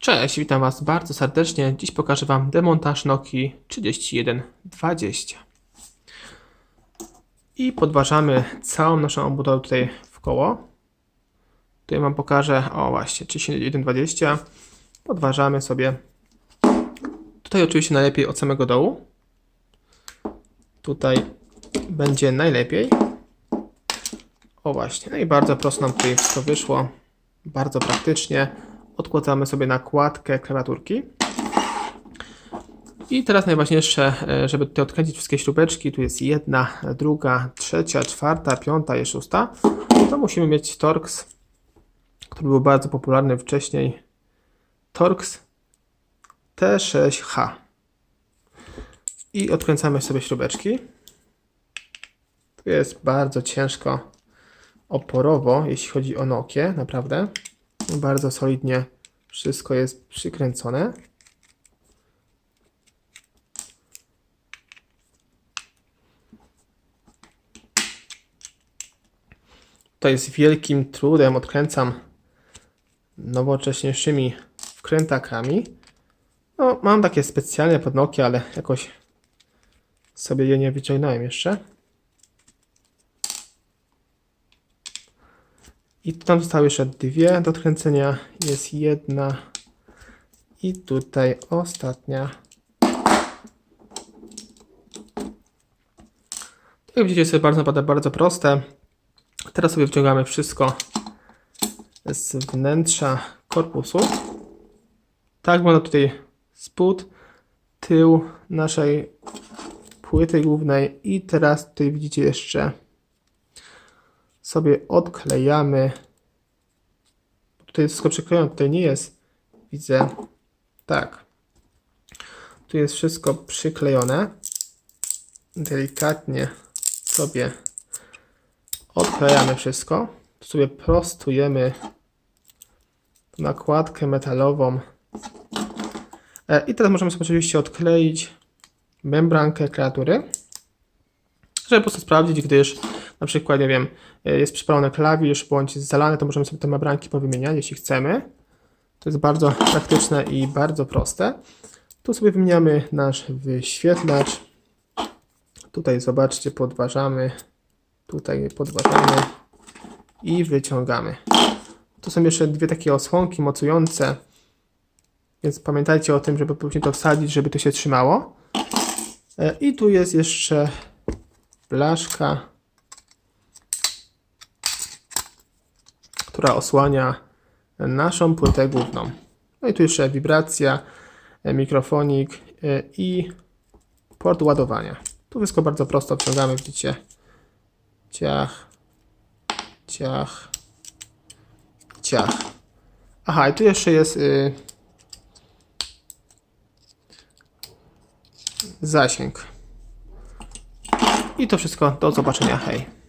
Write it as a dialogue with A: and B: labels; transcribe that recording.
A: Cześć, witam Was bardzo serdecznie. Dziś pokażę Wam demontaż Nokii 3120. I podważamy całą naszą obudowę tutaj w koło. Tutaj Wam pokażę, o właśnie, 3120. Podważamy sobie. Tutaj oczywiście najlepiej od samego dołu. Tutaj będzie najlepiej. O właśnie, no i bardzo prosto nam tutaj wszystko wyszło. Bardzo praktycznie. Odkładamy sobie nakładkę klawiaturki. I teraz najważniejsze, e, żeby tutaj odkręcić wszystkie śrubeczki, tu jest jedna, druga, trzecia, czwarta, piąta i szósta, to musimy mieć Torx, który był bardzo popularny wcześniej. Torx T6H. I odkręcamy sobie śrubeczki. Tu jest bardzo ciężko oporowo, jeśli chodzi o Nokię, naprawdę. Bardzo solidnie wszystko jest przykręcone. Tutaj z wielkim trudem odkręcam nowocześniejszymi wkrętakami. No, mam takie specjalne pod Nokia, ale jakoś sobie je nie wyciągnąłem jeszcze. I tu tam zostały jeszcze dwie do odkręcenia. Jest jedna i tutaj ostatnia. Jak widzicie, jest bardzo, bardzo proste. Teraz sobie wciągamy wszystko z wnętrza korpusu. Tak wygląda tutaj spód, tył naszej płyty głównej i teraz tutaj widzicie jeszcze sobie odklejamy. Tutaj jest wszystko przyklejone, tutaj nie jest. Widzę. Tak. Tu jest wszystko przyklejone. Delikatnie sobie odklejamy wszystko. Tu sobie prostujemy nakładkę metalową. E, I teraz możemy sobie oczywiście odkleić membrankę kreatury, żeby po prostu sprawdzić, gdyż na przykład, nie wiem, jest przypalony klawisz bądź jest zalany, to możemy sobie te membranki powymieniać, jeśli chcemy. To jest bardzo praktyczne i bardzo proste. Tu sobie wymieniamy nasz wyświetlacz. Tutaj zobaczcie, podważamy. Tutaj podważamy i wyciągamy. Tu są jeszcze dwie takie osłonki mocujące, więc pamiętajcie o tym, żeby później to wsadzić, żeby to się trzymało. E, I tu jest jeszcze blaszka, która osłania naszą płytę główną. No i tu jeszcze wibracja, e, mikrofonik e, i port ładowania. Tu wszystko bardzo prosto wciągamy, widzicie. Ciach, ciach, ciach. Aha, i tu jeszcze jest y, zasięg. I to wszystko. Do zobaczenia. Hej.